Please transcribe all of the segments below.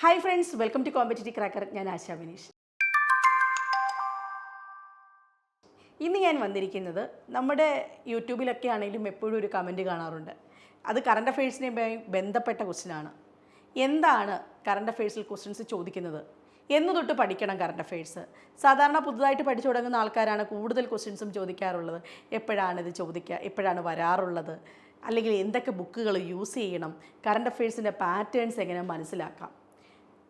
Hi friends welcome to competitive cracker ഞാൻ ആശാ വിനീഷ്. ഇന്ന് ഞാൻ വന്നിരിക്കുന്നത് നമ്മുടെ യൂട്യൂബിലൊക്കെ ആണെങ്കിലും എപ്പോഴും ഒരു കമന്റ് കാണാറുണ്ട്. അത് കറണ്ട് അഫയേഴ്സിനെ ബന്ധപ്പെട്ട ക്വസ്റ്റ്യനാണ് എന്താണ് കറണ്ട് അഫയേഴ്സിൽ ക്വസ്റ്റ്യൻസ് ചോദിക്കുന്നത്? എന്ന് തൊട്ട് പഠിക്കണം കറണ്ട് അഫയേഴ്സ് സാധാരണ പുതുതായിട്ട് പഠിച്ചു തുടങ്ങുന്ന ആൾക്കാരാണ് കൂടുതൽ ക്വസ്റ്റ്യൻസും ചോദിക്കാറുള്ളത്. എപ്പോഴാണ് ഇത് ചോദിക്കുക എപ്പോഴാണ് വരാറുള്ളത്? അല്ലെങ്കിൽ എന്തൊക്കെ ബുക്കുകൾ യൂസ് ചെയ്യണം? കറണ്ട് അഫയേഴ്സിന്റെ പാറ്റേൺസ് എങ്ങനെ മനസ്സിലാക്കാം?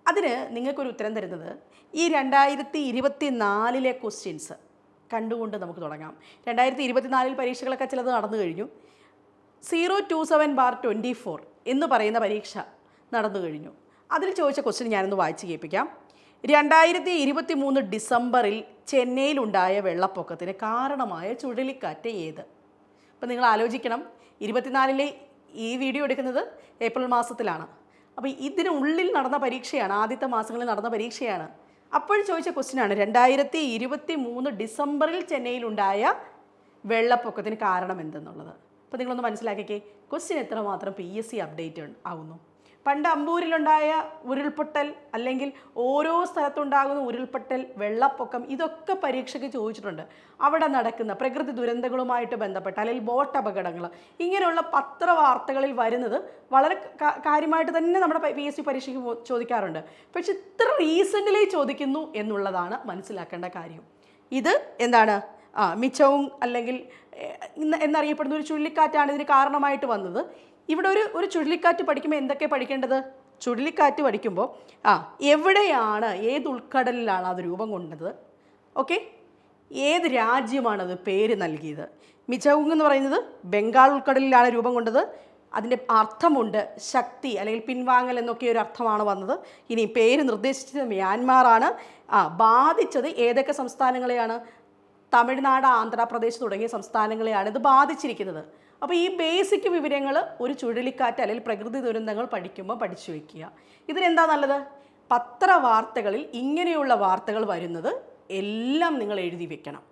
അതിന് നിങ്ങൾക്കൊരു ഉത്തരം തരുന്നത് ഈ രണ്ടായിരത്തി ഇരുപത്തി നാലിലെ ക്വസ്റ്റ്യൻസ് കണ്ടുകൊണ്ട് നമുക്ക് തുടങ്ങാം. രണ്ടായിരത്തി ഇരുപത്തിനാലിൽ പരീക്ഷകളൊക്കെ ചിലത് നടന്നു കഴിഞ്ഞു. Zero two seven bar twenty four എന്ന് പറയുന്ന പരീക്ഷ നടന്നു കഴിഞ്ഞു. അതിൽ ചോദിച്ച ക്വസ്റ്റ്യൻ ഞാനൊന്ന് വായിച്ച് കേൾപ്പിക്കാം. രണ്ടായിരത്തി ഇരുപത്തി മൂന്ന് ഡിസംബറിൽ ചെന്നൈയിലുണ്ടായ വെള്ളപ്പൊക്കത്തിന് കാരണമായ ചുഴലിക്കാറ്റ് ഏത്? അപ്പം നിങ്ങൾ ആലോചിക്കണം. ഇരുപത്തിനാലിലെ ഈ വീഡിയോ എടുക്കുന്നത് ഏപ്രിൽ മാസത്തിലാണ്. അപ്പോൾ ഇതിനുള്ളിൽ നടന്ന പരീക്ഷയാണ് ആദ്യത്തെ മാസങ്ങളിൽ നടന്ന പരീക്ഷയാണ്. അപ്പോൾ ചോദിച്ച ക്വസ്റ്റ്യനാണ് രണ്ടായിരത്തി ഇരുപത്തി മൂന്ന് ഡിസംബറിൽ ചെന്നൈയിലുണ്ടായ വെള്ളപ്പൊക്കത്തിന് കാരണം എന്തെന്നുള്ളത്? അപ്പോൾ നിങ്ങളൊന്ന് മനസ്സിലാക്കിക്കേ ക്വസ്റ്റ്യൻ എത്രമാത്രം പി എസ് സി അപ്ഡേറ്റ് ആവുന്നു? പണ്ട് അമ്പൂരിലുണ്ടായ ഉരുൾപൊട്ടൽ അല്ലെങ്കിൽ ഓരോ സ്ഥലത്തുണ്ടാകുന്ന ഉരുൾപൊട്ടൽ വെള്ളപ്പൊക്കം ഇതൊക്കെ പരീക്ഷയ്ക്ക് ചോദിച്ചിട്ടുണ്ട്. അവിടെ നടക്കുന്ന പ്രകൃതി ദുരന്തങ്ങളുമായിട്ട് ബന്ധപ്പെട്ട അല്ലെങ്കിൽ ബോട്ട് അപകടങ്ങൾ ഇങ്ങനെയുള്ള പത്ര വാർത്തകളിൽ വരുന്നത് വളരെ കാര്യമായിട്ട് തന്നെ നമ്മുടെ പി എസ് സി പരീക്ഷയ്ക്ക് ചോദിക്കാറുണ്ട്. പക്ഷെ ഇത്ര റീസെന്റ്ലി ചോദിക്കുന്നു എന്നുള്ളതാണ് മനസ്സിലാക്കേണ്ട കാര്യം. ഇത് എന്താണ്? ആ മിച്ചവും അല്ലെങ്കിൽ എന്നറിയപ്പെടുന്ന ഒരു ചുഴലിക്കാറ്റാണ് ഇതിന് കാരണമായിട്ട് വന്നത്. ഇവിടെ ഒരു ഒരു ചുഴലിക്കാറ്റ് പഠിക്കുമ്പോൾ എന്തൊക്കെ പഠിക്കേണ്ടത്? ചുഴലിക്കാറ്റ് പഠിക്കുമ്പോൾ ആ എവിടെയാണ് ഏത് ഉൾക്കടലിലാണ് അത് രൂപം കൊണ്ടത്? ഓക്കെ? ഏത് രാജ്യമാണ് അത് പേര് നൽകിയത്? മിചൗങ് എന്ന് പറയുന്നത് ബംഗാൾ ഉൾക്കടലിലാണ് രൂപം കൊണ്ടത്. അതിന്റെ അർത്ഥമുണ്ട് ശക്തി അല്ലെങ്കിൽ പിൻവാങ്ങൽ എന്നൊക്കെ ഒരു അർത്ഥമാണ് വന്നത്. ഇനി പേര് നിർദ്ദേശിച്ചത് മ്യാൻമാറാണ്. ആ ബാധിച്ചത് ഏതൊക്കെ സംസ്ഥാനങ്ങളെയാണ്? തമിഴ്നാട് ആന്ധ്രാപ്രദേശ് തുടങ്ങിയ സംസ്ഥാനങ്ങളെയാണ് ഇത് ബാധിച്ചിരിക്കുന്നത്. അപ്പോൾ ഈ ബേസിക് വിവരങ്ങൾ ഒരു ചുഴലിക്കാറ്റ് അല്ലെങ്കിൽ പ്രകൃതി ദുരന്തങ്ങൾ പഠിക്കുമ്പോൾ പഠിച്ചു വയ്ക്കുക ഇതിനെന്താ നല്ലത്? പത്ര വാർത്തകളിൽ ഇങ്ങനെയുള്ള വാർത്തകൾ വരുന്നത് എല്ലാം നിങ്ങൾ എഴുതി വെക്കണം.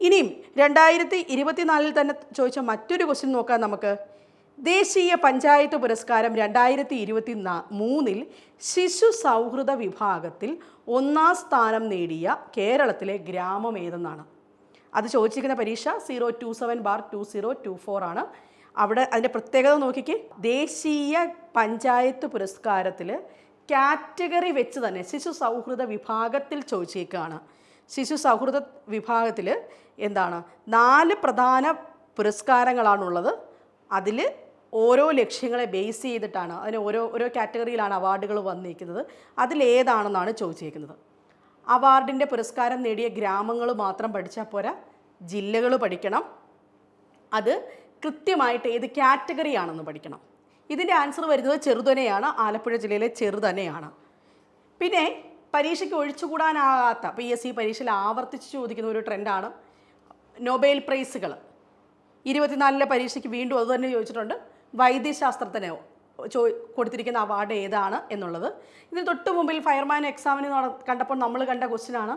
ഇനിയും രണ്ടായിരത്തി ഇരുപത്തിനാലിൽ തന്നെ ചോദിച്ച മറ്റൊരു ക്വസ്റ്റ്യൻ നോക്കാം നമുക്ക്. ദേശീയ പഞ്ചായത്ത് പുരസ്കാരം രണ്ടായിരത്തി ഇരുപത്തി നാ മൂന്നിൽ ശിശു സൗഹൃദ വിഭാഗത്തിൽ ഒന്നാം സ്ഥാനം നേടിയ കേരളത്തിലെ ഗ്രാമം ഏതെന്നാണ്? അത് ചോദിച്ചിരിക്കുന്ന പരീക്ഷ zero two seven bar two zero two four ആണ്. അവിടെ അതിന്റെ പ്രത്യേകത നോക്കിക്ക്. ദേശീയ പഞ്ചായത്ത് പുരസ്കാരത്തിൽ കാറ്റഗറി വെച്ച് തന്നെ ശിശു സൗഹൃദ വിഭാഗത്തിൽ ചോദിച്ചേക്കുകയാണ് ശിശു സൗഹൃദ വിഭാഗത്തിൽ എന്താണ്? നാല് പ്രധാന പുരസ്കാരങ്ങളാണുള്ളത്. അതിൽ ഓരോ ലക്ഷ്യങ്ങളെ ബേസ് ചെയ്തിട്ടാണ്. അതിന് ഓരോ ഓരോ കാറ്റഗറിയിലാണ് അവാർഡുകൾ വന്നിരിക്കുന്നത്. അതിലേതാണെന്നാണ് ചോദിച്ചേക്കുന്നത് അവാർഡിന്റെ പുരസ്കാരം നേടിയ ഗ്രാമങ്ങൾ മാത്രം പഠിച്ചാൽ പോരാ. ജില്ലകൾ പഠിക്കണം. അത് കൃത്യമായിട്ട് ഏത് കാറ്റഗറി ആണെന്ന് പഠിക്കണം. ഇതിന്റെ ആൻസർ വരുന്നത് ചെറുതനെയാണ്. ആലപ്പുഴ ജില്ലയിലെ ചെറുതനെയാണ്. പിന്നെ പരീക്ഷയ്ക്ക് ഒഴിച്ചുകൂടാനാകാത്ത പി എസ് സി പരീക്ഷയിൽ ആവർത്തിച്ച് ചോദിക്കുന്ന ഒരു ട്രെൻഡാണ് നൊബേൽ പ്രൈസുകൾ. ഇരുപത്തിനാലിലെ പരീക്ഷയ്ക്ക് വീണ്ടും അതുതന്നെ ചോദിച്ചിട്ടുണ്ട്. വൈദ്യശാസ്ത്രത്തിന് ചോ കൊടുത്തിരിക്കുന്ന അവാർഡ് ഏതാണ് എന്നുള്ളത്. ഇതിന് തൊട്ട് മുമ്പിൽ ഫയർമാൻ എക്സാമിന് കണ്ടപ്പോൾ നമ്മൾ കണ്ട ക്വസ്റ്റ്യനാണ്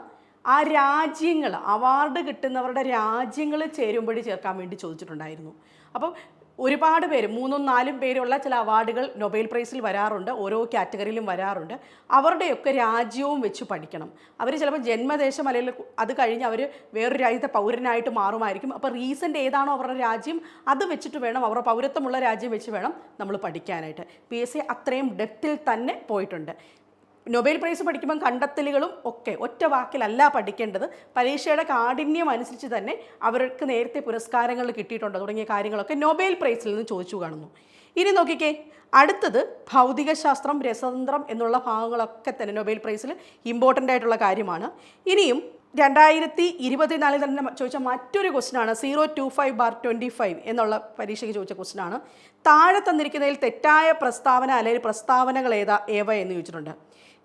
ആ രാജ്യങ്ങൾ അവാർഡ് കിട്ടുന്നവരുടെ രാജ്യങ്ങൾ ചേരുമ്പടി ചേർക്കാൻ വേണ്ടി ചോദിച്ചിട്ടുണ്ടായിരുന്നു. അപ്പം ഒരുപാട് പേര് മൂന്നും നാലും പേരുള്ള ചില അവാർഡുകൾ നൊബേൽ പ്രൈസിൽ വരാറുണ്ട് ഓരോ കാറ്റഗറിയിലും വരാറുണ്ട്. അവരുടെയൊക്കെ രാജ്യവും വെച്ച് പഠിക്കണം. അവർ ചിലപ്പോൾ ജന്മദേശം അല്ലെങ്കിൽ അത് കഴിഞ്ഞ് അവർ വേറൊരു രാജ്യത്തെ പൗരനായിട്ട് മാറുമായിരിക്കും. അപ്പോൾ റീസെന്റ് ഏതാണോ അവരുടെ രാജ്യം അത് വെച്ചിട്ട് വേണം അവരുടെ പൗരത്വമുള്ള രാജ്യം വെച്ച് വേണം നമ്മൾ പഠിക്കാനായിട്ട്. പി എസ് സി അത്രയും ഡെപ്തിൽ തന്നെ പോയിട്ടുണ്ട്. നൊബേൽ പ്രൈസ് പഠിക്കുമ്പം കണ്ടെത്തലുകളും ഒക്കെ ഒറ്റ വാക്കിലല്ല പഠിക്കേണ്ടത്. പരീക്ഷയുടെ കാഠിന്യം അനുസരിച്ച് തന്നെ അവർക്ക് നേരത്തെ പുരസ്കാരങ്ങൾ കിട്ടിയിട്ടുണ്ടോ. തുടങ്ങിയ കാര്യങ്ങളൊക്കെ നൊബേൽ പ്രൈസിൽ നിന്ന് ചോദിച്ചു കാണുന്നു. ഇനി നോക്കിക്കേ. അടുത്തത് ഭൗതികശാസ്ത്രം രസതന്ത്രം എന്നുള്ള ഭാഗങ്ങളൊക്കെ തന്നെ നൊബേൽ പ്രൈസിൽ ഇമ്പോർട്ടന്റ് ആയിട്ടുള്ള കാര്യമാണ്. ഇനിയും രണ്ടായിരത്തി ഇരുപത്തിനാലിൽ തന്നെ ചോദിച്ച മറ്റൊരു ക്വസ്റ്റനാണ് zero two five bar twenty five എന്നുള്ള പരീക്ഷയ്ക്ക് ചോദിച്ച ക്വസ്റ്റനാണ് താഴെ തന്നിരിക്കുന്നതിൽ തെറ്റായ പ്രസ്താവന അല്ലെങ്കിൽ പ്രസ്താവനകൾ ഏതാ? ഏവ എന്ന് ചോദിച്ചിട്ടുണ്ട്.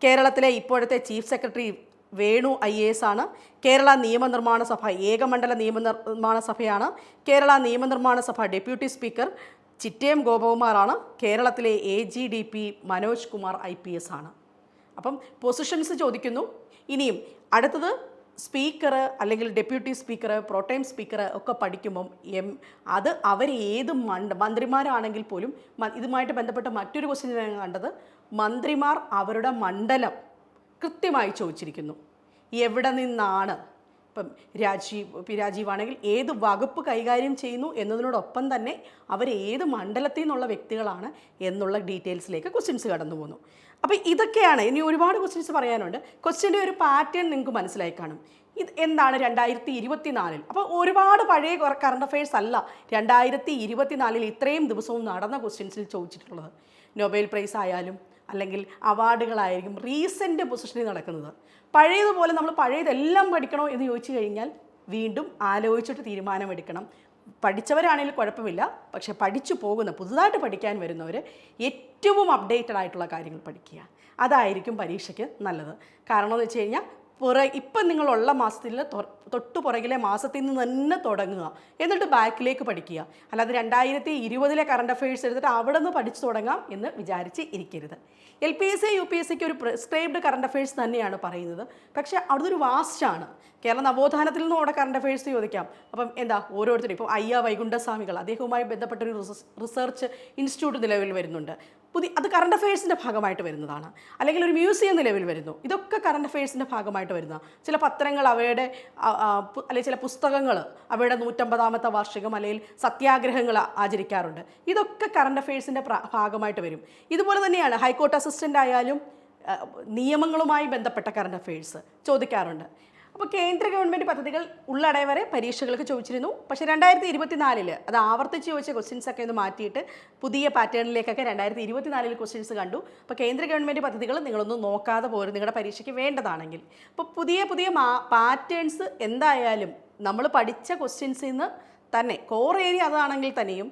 കേരളത്തിലെ ഇപ്പോഴത്തെ chief secretary Venu I A S ആണ്. കേരള നിയമനിർമ്മാണ സഭ ഏകമണ്ഡല നിയമനിർമ്മാണ സഭയാണ്. കേരള നിയമനിർമ്മാണ സഭ ഡെപ്യൂട്ടി സ്പീക്കർ ചിറ്റയം ഗോപകുമാറാണ്. കേരളത്തിലെ A G D P Manoj Kumar I P S ആണ്. അപ്പം പൊസിഷൻസ് ചോദിക്കുന്നു. ഇനിയും അടുത്തത് സ്പീക്കർ അല്ലെങ്കിൽ ഡെപ്യൂട്ടി സ്പീക്കർ പ്രോട്ടൈം സ്പീക്കർ ഒക്കെ പഠിക്കുമ്പം എം അത് അവർ ഏത് മന്ത്രിമാരാണെങ്കിൽ പോലും ഇതുമായിട്ട് ബന്ധപ്പെട്ട മറ്റൊരു ക്വസ്റ്റ്യൻ ഞാൻ കണ്ടത് മന്ത്രിമാർ അവരുടെ മണ്ഡലം കൃത്യമായി ചോദിച്ചിരിക്കുന്നു. എവിടെ നിന്നാണ്? ഇപ്പം രാജീവ് പി രാജീവാണെങ്കിൽ ഏത് വകുപ്പ് കൈകാര്യം ചെയ്യുന്നു എന്നതിനോടൊപ്പം തന്നെ അവർ ഏത് മണ്ഡലത്തിൽ നിന്നുള്ള വ്യക്തികളാണ് എന്നുള്ള ഡീറ്റെയിൽസിലേക്ക് ക്വസ്റ്റ്യൻസ് കടന്നു പോകുന്നു അപ്പോൾ ഇതൊക്കെയാണ് ഇനി ഒരുപാട് ക്വസ്റ്റ്യൻസ് പറയാനുണ്ട്. ക്വസ്റ്റ്യന്റെ ഒരു പാറ്റേൺ നിങ്ങൾക്ക് മനസ്സിലായി കാണും. ഇത് എന്താണ് രണ്ടായിരത്തി ഇരുപത്തിനാലിൽ അപ്പോൾ ഒരുപാട് പഴയ കറണ്ട് അഫയേഴ്സ് അല്ല രണ്ടായിരത്തി ഇരുപത്തിനാലിൽ ഇത്രയും ദിവസവും നടന്ന ക്വസ്റ്റ്യൻസിൽ ചോദിച്ചിട്ടുള്ളത്. നൊബേൽ പ്രൈസ് ആയാലും അല്ലെങ്കിൽ അവാർഡുകളായിരിക്കും റീസെന്റ് പൊസിഷനിൽ നടക്കുന്നത്. പഴയതുപോലെ നമ്മൾ പഴയതെല്ലാം പഠിക്കണോ എന്ന് ചോദിച്ചു കഴിഞ്ഞാൽ വീണ്ടും ആലോചിച്ചിട്ട് തീരുമാനമെടുക്കണം. പഠിച്ചവരാണെങ്കിൽ കുഴപ്പമില്ല. പക്ഷെ പഠിച്ചു പോകുന്ന പുതുതായിട്ട് പഠിക്കാൻ വരുന്നവർ ഏറ്റവും അപ്ഡേറ്റഡ് ആയിട്ടുള്ള കാര്യങ്ങൾ പഠിക്കുക. അതായിരിക്കും പരീക്ഷയ്ക്ക് നല്ലത്. കാരണം എന്ന് വെച്ച് കഴിഞ്ഞാൽ പുറ ഇപ്പം നിങ്ങളുള്ള മാസത്തിൽ തൊട്ട് പുറകിലെ മാസത്തിൽ നിന്ന് തന്നെ തുടങ്ങുക. എന്നിട്ട് ബാക്കിലേക്ക് പഠിക്കുക. അല്ലാതെ രണ്ടായിരത്തി ഇരുപതിലെ കറണ്ട് അഫയേഴ്സ് എടുത്തിട്ട് അവിടെ നിന്ന് പഠിച്ചു തുടങ്ങാം എന്ന് വിചാരിച്ച് ഇരിക്കരുത്. L P S C U P S സിക്ക് ഒരു പ്രിസ്ക്രൈബ്ഡ് കറണ്ട് അഫയേഴ്സ് തന്നെയാണ് പറയുന്നത്. പക്ഷേ അവിടെ ഒരു വാസ്റ്റാണ് കേരള നവോത്ഥാനത്തിൽ നിന്നും അവിടെ കറണ്ട് അഫയേഴ്സ് ചോദിക്കാം. അപ്പം എന്താ? ഓരോരുത്തരും ഇപ്പോൾ അയ്യ വൈകുണ്ഠസ്വാമികൾ അദ്ദേഹവുമായി ബന്ധപ്പെട്ട ഒരു റിസർച്ച് ഇൻസ്റ്റിറ്റ്യൂട്ട് നിലവിൽ വരുന്നുണ്ട്. പുതിയ അത് കറണ്ട് അഫയേഴ്സിന്റെ ഭാഗമായിട്ട് വരുന്നതാണ്. അല്ലെങ്കിൽ ഒരു മ്യൂസിയം നിലവിൽ വരുന്നു. ഇതൊക്കെ കറണ്ട് അഫയേഴ്സിന്റെ ഭാഗമായിട്ട് വരുന്ന ചില പത്രങ്ങൾ അവയുടെ അല്ലെങ്കിൽ ചില പുസ്തകങ്ങൾ അവയുടെ നൂറ്റമ്പതാമത്തെ വാർഷികം അല്ലെങ്കിൽ സത്യാഗ്രഹങ്ങൾ ആചരിക്കാറുണ്ട്. ഇതൊക്കെ കറണ്ട് അഫയേഴ്സിന്റെ ഭാഗമായിട്ട് വരും. ഇതുപോലെ തന്നെയാണ് ഹൈക്കോർട്ട് അസിസ്റ്റന്റ് ആയാലും നിയമങ്ങളുമായി ബന്ധപ്പെട്ട കറണ്ട് അഫയേഴ്സ് ചോദിക്കാറുണ്ട്. അപ്പോൾ കേന്ദ്ര ഗവൺമെന്റ് പദ്ധതികൾ ഉള്ളടവരെ പരീക്ഷകൾക്ക് ചോദിച്ചിരുന്നു. പക്ഷേ രണ്ടായിരത്തി ഇരുപത്തിനാലിൽ അത് ആവർത്തിച്ച് ചോദിച്ച ക്വസ്റ്റ്യൻസ് ഒക്കെ ഒന്ന് മാറ്റിയിട്ട് പുതിയ പാറ്റേണിലേക്കൊക്കെ രണ്ടായിരത്തി ഇരുപത്തിനാലിൽ ക്വസ്റ്റ്യൻസ് കണ്ടു. അപ്പോൾ കേന്ദ്ര ഗവൺമെന്റ് പദ്ധതികൾ നിങ്ങളൊന്നും നോക്കാതെ പോരും നിങ്ങളുടെ പരീക്ഷയ്ക്ക് വേണ്ടതാണെങ്കിൽ. അപ്പോൾ പുതിയ പുതിയ പാറ്റേൺസ് എന്തായാലും നമ്മൾ പഠിച്ച ക്വസ്റ്റ്യൻസിൽ നിന്ന് തന്നെ കോർ ഏരിയ അതാണെങ്കിൽ തന്നെയും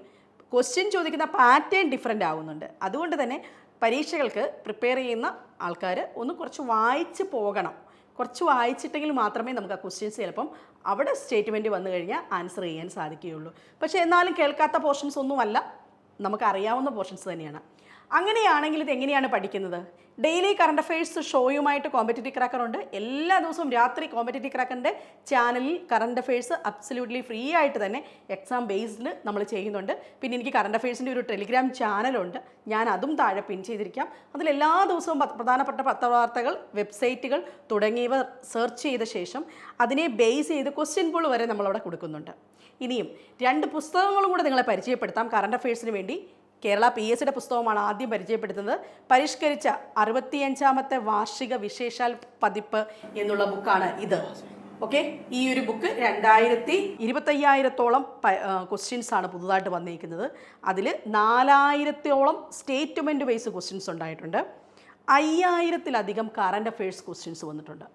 ക്വസ്റ്റ്യൻ ചോദിക്കുന്ന പാറ്റേൺ ഡിഫറെന്റ് ആവുന്നുണ്ട്. അതുകൊണ്ട് തന്നെ പരീക്ഷകൾക്ക് പ്രിപ്പയർ ചെയ്യുന്ന ആൾക്കാർ ഒന്ന് കുറച്ച് വായിച്ച് പോകണം. കുറച്ച് വായിച്ചിട്ടെങ്കിൽ മാത്രമേ നമുക്ക് ആ ക്വസ്റ്റ്യൻസ് ചിലപ്പം അവിടെ സ്റ്റേറ്റ്മെന്റ് വന്നു കഴിഞ്ഞാൽ ആൻസർ ചെയ്യാൻ സാധിക്കുകയുള്ളൂ. പക്ഷേ എന്നാലും കേൾക്കാത്ത പോർഷൻസ് ഒന്നുമല്ല. നമുക്കറിയാവുന്ന പോർഷൻസ് തന്നെയാണ്. അങ്ങനെയാണെങ്കിൽ ഇത് എങ്ങനെയാണ് പഠിക്കുന്നത്? ഡെയിലി കറണ്ട് അഫയേഴ്സ് ഷോയുമായിട്ട് കോമ്പറ്റേറ്റീവ് ക്രാക്കർ ഉണ്ട്. എല്ലാ ദിവസവും രാത്രി കോമ്പറ്റേറ്റീവ് ക്രാക്കറിന്റെ ചാനലിൽ കറണ്ട് അഫയേഴ്സ് അബ്സല്യൂട്ട്ലി ഫ്രീ ആയിട്ട് തന്നെ എക്സാം ബേസ്ഡിൽ നമ്മൾ ചെയ്യുന്നുണ്ട്. പിന്നെ എനിക്ക് കറണ്ട് അഫയേഴ്സിന്റെ ഒരു ടെലിഗ്രാം ചാനലുണ്ട് ഞാൻ അതും താഴെ പിൻ ചെയ്തിരിക്കാം. അതിൽ എല്ലാ ദിവസവും പ്രധാനപ്പെട്ട പത്രവാർത്തകൾ വെബ്സൈറ്റുകൾ തുടങ്ങിയവ സെർച്ച് ചെയ്ത ശേഷം അതിനെ ബേസ് ചെയ്ത് ക്വസ്റ്റ്യൻ പോൾ വരെ നമ്മളവിടെ കൊടുക്കുന്നുണ്ട്. ഇനിയും രണ്ട് പുസ്തകങ്ങളും കൂടെ നിങ്ങളെ പരിചയപ്പെടുത്താം. കറണ്ട് അഫയേഴ്സിന് വേണ്ടി കേരള പി എസ് സിയുടെ പുസ്തകമാണ് ആദ്യം പരിചയപ്പെടുത്തുന്നത്. പരിഷ്കരിച്ച അറുപത്തിയഞ്ചാമത്തെ വാർഷിക വിശേഷാൽ പതിപ്പ് എന്നുള്ള ബുക്കാണ് ഇത്. ഓക്കെ ഈ ഒരു ബുക്ക് രണ്ടായിരത്തി ഇരുപത്തയ്യായിരത്തോളം ക്വസ്റ്റ്യൻസ് ആണ് പുതുതായിട്ട് വന്നിരിക്കുന്നത്. അതിൽ നാലായിരത്തോളം സ്റ്റേറ്റ്മെന്റ് ബേസ് ക്വസ്റ്റ്യൻസ് ഉണ്ടായിട്ടുണ്ട്. അയ്യായിരത്തിലധികം കറണ്ട് അഫയേഴ്സ് ക്വസ്റ്റ്യൻസ് വന്നിട്ടുണ്ട്.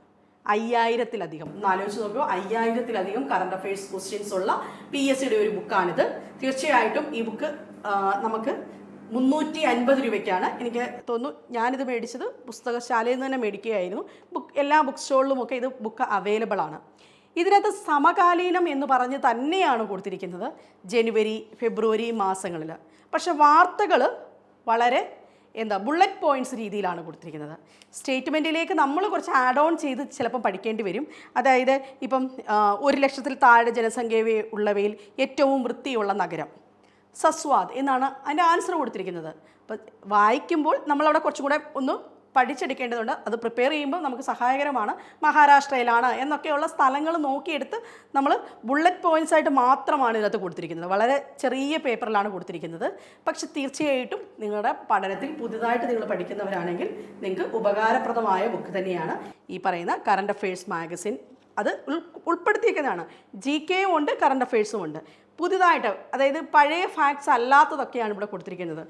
അയ്യായിരത്തിലധികം. ഒന്ന് ആലോചിച്ച് നോക്കുമ്പോൾ അയ്യായിരത്തിലധികം കറണ്ട് അഫയേഴ്സ് ക്വസ്റ്റ്യൻസ് ഉള്ള പി എസ് സിയുടെ ഒരു ബുക്കാണിത്. തീർച്ചയായിട്ടും ഈ ബുക്ക് നമുക്ക് മുന്നൂറ്റി അൻപത് രൂപയ്ക്കാണ്. എനിക്ക് തോന്നുന്നു ഞാനിത് മേടിച്ചത് പുസ്തകശാലയിൽ നിന്ന് തന്നെ മേടിക്കുകയായിരുന്നു. ബുക്ക് എല്ലാ ബുക്ക് സ്റ്റോളിലുമൊക്കെ ഇത് ബുക്ക് അവൈലബിൾ ആണ്. ഇതിനകത്ത് സമകാലീനം എന്ന് പറഞ്ഞ് തന്നെയാണ് കൊടുത്തിരിക്കുന്നത് ജനുവരി ഫെബ്രുവരി മാസങ്ങളിൽ. പക്ഷെ വാർത്തകൾ വളരെ എന്താ ബുള്ളറ്റ് പോയിന്റ്സ് രീതിയിലാണ് കൊടുത്തിരിക്കുന്നത്. സ്റ്റേറ്റ്മെന്റിലേക്ക് നമ്മൾ കുറച്ച് ആഡ് ഓൺ ചെയ്ത് ചിലപ്പം പഠിക്കേണ്ടി വരും. അതായത് ഇപ്പം ഒരു ലക്ഷത്തിൽ താഴെ ജനസംഖ്യ ഉള്ളവയിൽ ഏറ്റവും വൃത്തിയുള്ള നഗരം. സസ്വാദ് എന്നാണ് അതിന്റെ ആൻസർ കൊടുത്തിരിക്കുന്നത്. അപ്പം വായിക്കുമ്പോൾ നമ്മളവിടെ കുറച്ചും കൂടെ ഒന്ന് പഠിച്ചെടുക്കേണ്ടതുണ്ട്. അത് പ്രിപ്പയർ ചെയ്യുമ്പോൾ നമുക്ക് സഹായകരമാണ്. മഹാരാഷ്ട്രയിലാണ് എന്നൊക്കെയുള്ള സ്ഥലങ്ങൾ നോക്കിയെടുത്ത് നമ്മൾ ബുള്ളറ്റ് പോയിന്റ്സ് ആയിട്ട് മാത്രമാണ് ഇതിനകത്ത് കൊടുത്തിരിക്കുന്നത്. വളരെ ചെറിയ പേപ്പറിലാണ് കൊടുത്തിരിക്കുന്നത്. പക്ഷെ തീർച്ചയായിട്ടും നിങ്ങളുടെ പഠനത്തിൽ പുതുതായിട്ട് നിങ്ങൾ പഠിക്കുന്നവരാണെങ്കിൽ നിങ്ങൾക്ക് ഉപകാരപ്രദമായ ബുക്ക് തന്നെയാണ് ഈ പറയുന്ന കറണ്ട് അഫയേഴ്സ് മാഗസിൻ അത് ഉൾ ഉൾപ്പെടുത്തിയിരിക്കുന്നതാണ് ജി കെയും ഉണ്ട് കറണ്ട് അഫയേഴ്സും ഉണ്ട്. പുതുതായിട്ട് അതായത് പഴയ ഫാക്ട്സ് അല്ലാത്തതൊക്കെയാണ് ഇവിടെ കൊടുത്തിരിക്കുന്നത്.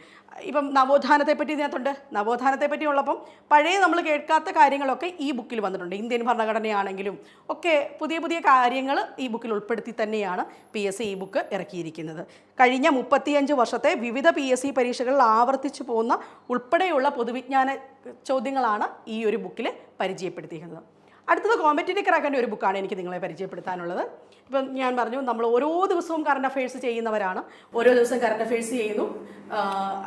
ഇപ്പം നവോത്ഥാനത്തെ പറ്റി ഇതിനകത്തുണ്ട്. നവോത്ഥാനത്തെ ഉള്ളപ്പം പഴയ നമ്മൾ കേൾക്കാത്ത കാര്യങ്ങളൊക്കെ ഈ ബുക്കിൽ വന്നിട്ടുണ്ട്. ഇന്ത്യൻ ഭരണഘടനയാണെങ്കിലും ഒക്കെ പുതിയ പുതിയ കാര്യങ്ങൾ ഈ ബുക്കിൽ ഉൾപ്പെടുത്തി തന്നെയാണ് പി എസ് സി ഈ ബുക്ക് ഇറക്കിയിരിക്കുന്നത്. കഴിഞ്ഞ മുപ്പത്തിയഞ്ച് വർഷത്തെ വിവിധ പി എസ് സി പരീക്ഷകളിൽ ആവർത്തിച്ചു പോകുന്ന ഉൾപ്പെടെയുള്ള പൊതുവിജ്ഞാന ചോദ്യങ്ങളാണ് ഈ ഒരു ബുക്കിൽ പരിചയപ്പെടുത്തിയിരിക്കുന്നത്. അടുത്തത് കോമ്പറ്റേറ്റീവ് ക്രാക്കറിന്റെ ഒരു ബുക്കാണ് എനിക്ക് നിങ്ങളെ പരിചയപ്പെടുത്താനുള്ളത്. ഇപ്പം ഞാൻ പറഞ്ഞു നമ്മൾ ഓരോ ദിവസവും കറണ്ട് അഫയേഴ്സ് ചെയ്യുന്നവരാണ്. ഓരോ ദിവസം കറണ്ട് അഫയേഴ്സ് ചെയ്യുന്നു.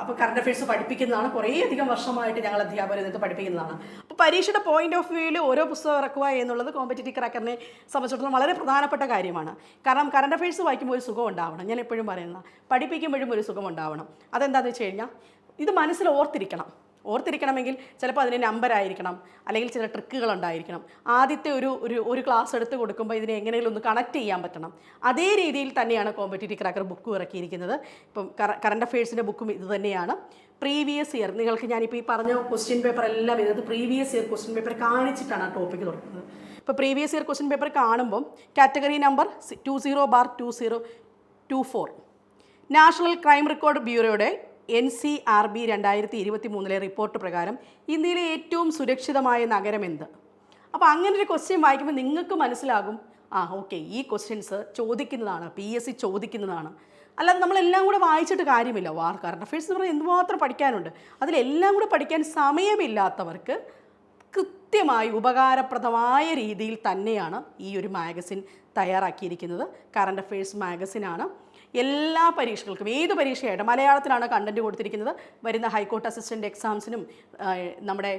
അപ്പോൾ കറണ്ട് അഫയേഴ്സ് പഠിപ്പിക്കുന്നതാണ്. കുറേയധികം വർഷമായിട്ട് ഞങ്ങൾ അധ്യാപകർ ഇതൊക്കെ പഠിപ്പിക്കുന്നതാണ്. അപ്പോൾ പരീക്ഷയുടെ പോയിന്റ് ഓഫ് വ്യൂവിൽ ഓരോ പുസ്തകം ഇറക്കുക എന്നുള്ളത് കോമ്പറ്റേറ്റീവ് ക്രാക്കറിനെ സംബന്ധിച്ചിടത്തോളം വളരെ പ്രധാനപ്പെട്ട കാര്യമാണ്. കാരണം കറണ്ട് അഫയേഴ്സ് വായിക്കുമ്പോൾ ഒരു സുഖം ഉണ്ടാവണം. ഞാൻ എപ്പോഴും പറയുന്ന പഠിപ്പിക്കുമ്പോഴും ഒരു സുഖം ഉണ്ടാവണം. അതെന്താണെന്ന് വെച്ച് കഴിഞ്ഞാൽ ഇത് മനസ്സിൽ ഓർത്തിരിക്കണം. ഓർത്തിരിക്കണമെങ്കിൽ ചിലപ്പോൾ അതിന് നമ്പർ ആയിരിക്കണം. അല്ലെങ്കിൽ ചില ട്രിക്കുകൾ ഉണ്ടായിരിക്കണം. ആദ്യത്തെ ഒരു ഒരു ഒരു ക്ലാസ് എടുത്ത് കൊടുക്കുമ്പോൾ ഇതിനെ എങ്ങനെയെങ്കിലും ഒന്ന് കണക്ട് ചെയ്യാൻ പറ്റണം. അതേ രീതിയിൽ തന്നെയാണ് കോമ്പറ്റേറ്റീവ് ക്രാക്കർ ബുക്ക് ഇറക്കിയിരിക്കുന്നത്. ഇപ്പം കറണ്ട് അഫയേഴ്സിന്റെ ബുക്കും ഇത് തന്നെയാണ്. പ്രീവിയസ് ഇയർ നിങ്ങൾക്ക് ഞാനിപ്പോൾ ഈ പറഞ്ഞ ക്വസ്റ്റ്യൻ പേപ്പർ എല്ലാം ഇതിനകത്ത് പ്രീവിയസ് ഇയർ ക്വസ്റ്റ്യൻ പേപ്പർ കാണിച്ചിട്ടാണ് ആ ടോപ്പിക്ക് തുടങ്ങുന്നത് ഇപ്പോൾ പ്രീവിയസ് ഇയർ ക്വസ്റ്റ്യൻ പേപ്പർ കാണുമ്പം category number two zero bar two zero two four national crime record ബ്യൂറോയുടെ N C R B രണ്ടായിരത്തി ഇരുപത്തി മൂന്നിലെ റിപ്പോർട്ട് പ്രകാരം ഇന്ത്യയിലെ ഏറ്റവും സുരക്ഷിതമായ നഗരം എന്ത്? അപ്പോൾ അങ്ങനെ ഒരു ക്വസ്റ്റ്യൻ വായിക്കുമ്പോൾ നിങ്ങൾക്ക് മനസ്സിലാകും. ആ ഓക്കെ ഈ ക്വസ്റ്റ്യൻസ് ചോദിക്കുന്നതാണ് പി എസ് സി ചോദിക്കുന്നതാണ്. അല്ലാതെ നമ്മളെല്ലാം കൂടെ വായിച്ചിട്ട് കാര്യമില്ല. വാർ കറണ്ട് അഫയേഴ്സ് എന്ന് പറഞ്ഞാൽ എന്തുമാത്രം പഠിക്കാനുണ്ട്? അതിലെല്ലാം കൂടെ പഠിക്കാൻ സമയമില്ലാത്തവർക്ക് കൃത്യമായി ഉപകാരപ്രദമായ രീതിയിൽ തന്നെയാണ് ഈ ഒരു മാഗസിൻ തയ്യാറാക്കിയിരിക്കുന്നത്. കറണ്ട് അഫയേഴ്സ് മാഗസിനാണ് എല്ലാ പരീക്ഷകൾക്കും ഏത് പരീക്ഷയായിട്ട് മലയാളത്തിലാണ് കണ്ടന്റ് കൊടുത്തിരിക്കുന്നത്. വരുന്ന ഹൈക്കോർട്ട് അസിസ്റ്റന്റ് എക്സാംസിനും നമ്മുടെ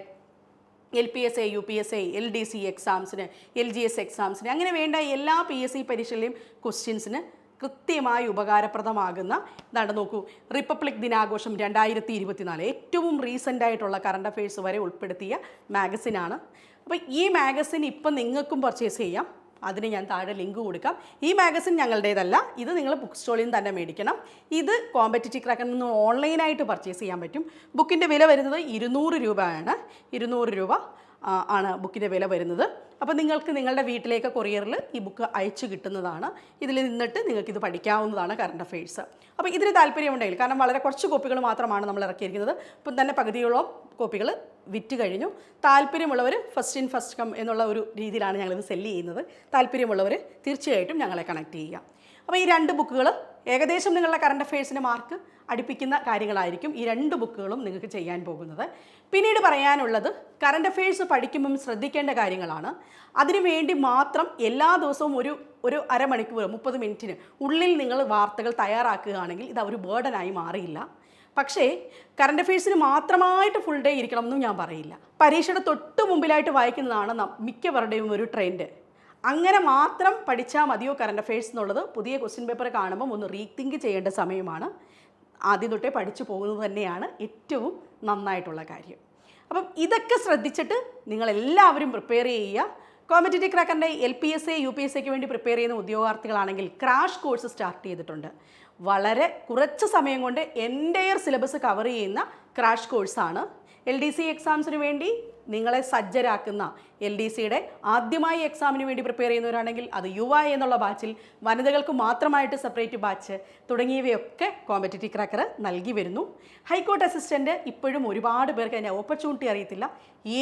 L P S A U P S A L D C എക്സാംസിന് L G S എക്സാംസിന് അങ്ങനെ വേണ്ട എല്ലാ പി എസ് സി പരീക്ഷകളിലെയും ക്വസ്റ്റ്യൻസിന് കൃത്യമായി ഉപകാരപ്രദമാകുന്ന ഇതാണ് നോക്കൂ റിപ്പബ്ലിക് ദിനാഘോഷം രണ്ടായിരത്തി ഇരുപത്തിനാല് ഏറ്റവും റീസെന്റ് ആയിട്ടുള്ള കറണ്ട് അഫയേഴ്സ് വരെ ഉൾപ്പെടുത്തിയ മാഗസിനാണ് അപ്പോൾ ഈ മാഗസിൻ ഇപ്പം നിങ്ങൾക്കും പർച്ചേസ് ചെയ്യാം. അതിന് ഞാൻ താഴെ ലിങ്ക് കൊടുക്കാം. ഈ മാഗസിൻ ഞങ്ങളുടേതല്ല. ഇത് നിങ്ങൾ ബുക്ക് സ്റ്റോളിൽ നിന്ന് തന്നെ മേടിക്കണം. ഇത് കോമ്പറ്റിറ്റീവ് ക്രാക്കിൽ നിന്ന് ഓൺലൈനായിട്ട് പർച്ചേസ് ചെയ്യാൻ പറ്റും. ബുക്കിന്റെ വില വരുന്നത് ഇരുന്നൂറ് രൂപയാണ്. ഇരുന്നൂറ് രൂപ. ആണ് ബുക്കിന്റെ വില വരുന്നത്. അപ്പോൾ നിങ്ങൾക്ക് നിങ്ങളുടെ വീട്ടിലേക്ക് കൊറിയറിൽ ഈ ബുക്ക് അയച്ചു കിട്ടുന്നതാണ്. ഇതിൽ നിന്നിട്ട് നിങ്ങൾക്കിത് പഠിക്കാവുന്നതാണ് കറണ്ട് അഫയേഴ്സ് അപ്പോൾ ഇതിന് താല്പര്യമുണ്ടെങ്കിൽ കാരണം വളരെ കുറച്ച് കോപ്പികൾ മാത്രമാണ് നമ്മൾ ഇറക്കിയിരിക്കുന്നത്. ഇപ്പം തന്നെ പകുതിയോളം കോപ്പികൾ വിറ്റ് കഴിഞ്ഞു. താല്പര്യമുള്ളവർ ഫസ്റ്റ് ഇൻ ഫസ്റ്റ് കം എന്നുള്ള ഒരു രീതിയിലാണ് ഞങ്ങളിത് സെല്ല് ചെയ്യുന്നത്. താല്പര്യമുള്ളവർ തീർച്ചയായിട്ടും ഞങ്ങളെ കണക്ട് ചെയ്യുക. അപ്പോൾ ഈ രണ്ട് ബുക്കുകൾ ഏകദേശം നിങ്ങളുടെ കറണ്ട് അഫയേഴ്സിന്റെ മാർക്ക് അടുപ്പിക്കുന്ന കാര്യങ്ങളായിരിക്കും ഈ രണ്ട് ബുക്കുകളും നിങ്ങൾക്ക് ചെയ്യാൻ പോകുന്നത്. പിന്നീട് പറയാനുള്ളത് കറണ്ട് അഫയേഴ്സ് പഠിക്കുമ്പം ശ്രദ്ധിക്കേണ്ട കാര്യങ്ങളാണ്. അതിനുവേണ്ടി മാത്രം എല്ലാ ദിവസവും ഒരു ഒരു അരമണിക്കൂർ മുപ്പത് മിനിറ്റിന് ഉള്ളിൽ നിങ്ങൾ വാർത്തകൾ തയ്യാറാക്കുകയാണെങ്കിൽ ഇത് ഒരു ബേർഡനായി മാറിയില്ല. പക്ഷേ കറണ്ട് അഫയേഴ്സിന് മാത്രമായിട്ട് ഫുൾ ഡേ ഇരിക്കണം എന്നും ഞാൻ പറയില്ല. പരീക്ഷയുടെ തൊട്ട് മുമ്പിലായിട്ട് വായിക്കുന്നതാണ് മിക്കവരുടെയും ഒരു ട്രെൻഡ് അങ്ങനെ മാത്രം പഠിച്ചാൽ മതിയോ കറണ്ട് അഫയേഴ്സ് എന്നുള്ളത് പുതിയ ക്വസ്റ്റ്യൻ പേപ്പർ കാണുമ്പം ഒന്ന് റീതിങ്ക് ചെയ്യേണ്ട സമയമാണ്. ആദ്യം തൊട്ടേ പഠിച്ചു പോകുന്നത് തന്നെയാണ് ഏറ്റവും നന്നായിട്ടുള്ള കാര്യം. അപ്പം ഇതൊക്കെ ശ്രദ്ധിച്ചിട്ട് നിങ്ങളെല്ലാവരും പ്രിപ്പയർ ചെയ്യുക. Competitive ക്രാക്കറിന്റെ L P S A U P S എക്ക് വേണ്ടി പ്രിപ്പയർ ചെയ്യുന്ന ഉദ്യോഗാർത്ഥികളാണെങ്കിൽ ക്രാഷ് കോഴ്സ് സ്റ്റാർട്ട് ചെയ്തിട്ടുണ്ട്. വളരെ കുറച്ച് സമയം കൊണ്ട് എന്റയർ സിലബസ് കവർ ചെയ്യുന്ന ക്രാഷ് കോഴ്സാണ് എൽ ഡി സി എക്സാംസിന് വേണ്ടി നിങ്ങളെ സജ്ജരാക്കുന്ന എൽ ഡി സിയുടെ ആദ്യമായി എക്സാമിന് വേണ്ടി പ്രിപ്പയർ ചെയ്യുന്നവരാണെങ്കിൽ അത് യുവ എന്നുള്ള ബാച്ചിൽ വനിതകൾക്ക് മാത്രമായിട്ട് സെപ്പറേറ്റ് ബാച്ച് തുടങ്ങിയവയൊക്കെ കോമ്പറ്റേറ്റീവ് ക്രാക്കർ നൽകി വരുന്നു. ഹൈക്കോർട്ട് അസിസ്റ്റന്റ് ഇപ്പോഴും ഒരുപാട് പേർക്ക് അതിന്റെ ഓപ്പർച്യൂണിറ്റി അറിയത്തില്ല.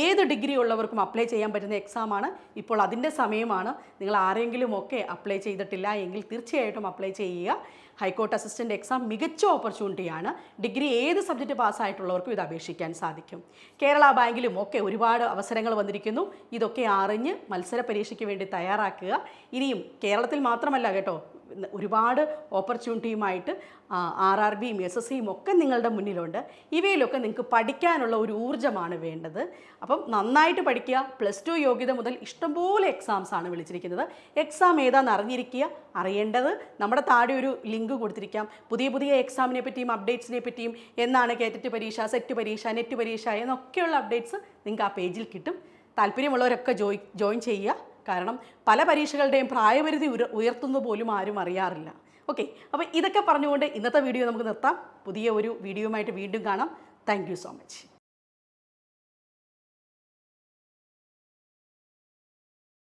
ഏത് ഡിഗ്രി ഉള്ളവർക്കും അപ്ലൈ ചെയ്യാൻ പറ്റുന്ന എക്സാമാണ് ഇപ്പോൾ അതിന്റെ സമയമാണ്. നിങ്ങൾ ആരെങ്കിലും ഒക്കെ അപ്ലൈ ചെയ്തിട്ടില്ല എങ്കിൽ തീർച്ചയായിട്ടും അപ്ലൈ ചെയ്യുക. ഹൈക്കോർട്ട് അസിസ്റ്റന്റ് എക്സാം മികച്ച ഓപ്പർച്യൂണിറ്റിയാണ്. ഡിഗ്രി ഏത് സബ്ജക്റ്റ് പാസ്സായിട്ടുള്ളവർക്കും ഇത് അപേക്ഷിക്കാൻ സാധിക്കും. കേരള ബാങ്കിലും ഒക്കെ ഒരുപാട് അവസരങ്ങൾ വന്നിരിക്കുന്നു. ഇതൊക്കെ അറിഞ്ഞ് മത്സര പരീക്ഷയ്ക്ക് വേണ്ടി തയ്യാറാക്കുക. ഇനിയും കേരളത്തിൽ മാത്രമല്ല കേട്ടോ ഒരുപാട് ഓപ്പർച്യൂണിറ്റിയുമായിട്ട് ആർ ആർ ബിയും എസ് എസ് സിയും ഒക്കെ നിങ്ങളുടെ മുന്നിലുണ്ട്. ഇവയിലൊക്കെ നിങ്ങൾക്ക് പഠിക്കാനുള്ള ഒരു ഊർജമാണ് വേണ്ടത്. അപ്പം നന്നായിട്ട് പഠിക്കുക പ്ലസ് ടു യോഗ്യത മുതൽ ഇഷ്ടംപോലെ എക്സാംസ് ആണ് വിളിച്ചിരിക്കുന്നത്. എക്സാം ഏതാണെന്ന് അറിഞ്ഞിരിക്കുക അറിയേണ്ടത് നമ്മുടെ താഴെ ഒരു ലിങ്ക് കൊടുത്തിരിക്കാം. പുതിയ പുതിയ എക്സാമിനെ പറ്റിയും അപ്ഡേറ്റ്സിനെ പറ്റിയും എന്നാണ് കേറ്ററ്റ് പരീക്ഷ സെറ്റ് പരീക്ഷ നെറ്റ് പരീക്ഷ എന്നൊക്കെയുള്ള അപ്ഡേറ്റ്സ് നിങ്ങൾക്ക് ആ പേജിൽ കിട്ടും. താല്പര്യമുള്ളവരൊക്കെ ജോയി ജോയിൻ ചെയ്യുക. കാരണം പല പരീക്ഷകളുടെയും പ്രായപരിധി ഉയർ ഉയർത്തുന്നത് പോലും ആരും അറിയാറില്ല. ഓക്കെ അപ്പോൾ ഇതൊക്കെ പറഞ്ഞുകൊണ്ട് ഇന്നത്തെ വീഡിയോ നമുക്ക് നിർത്താം. പുതിയ ഒരു വീഡിയോയുമായിട്ട് വീണ്ടും കാണാം. Thank so much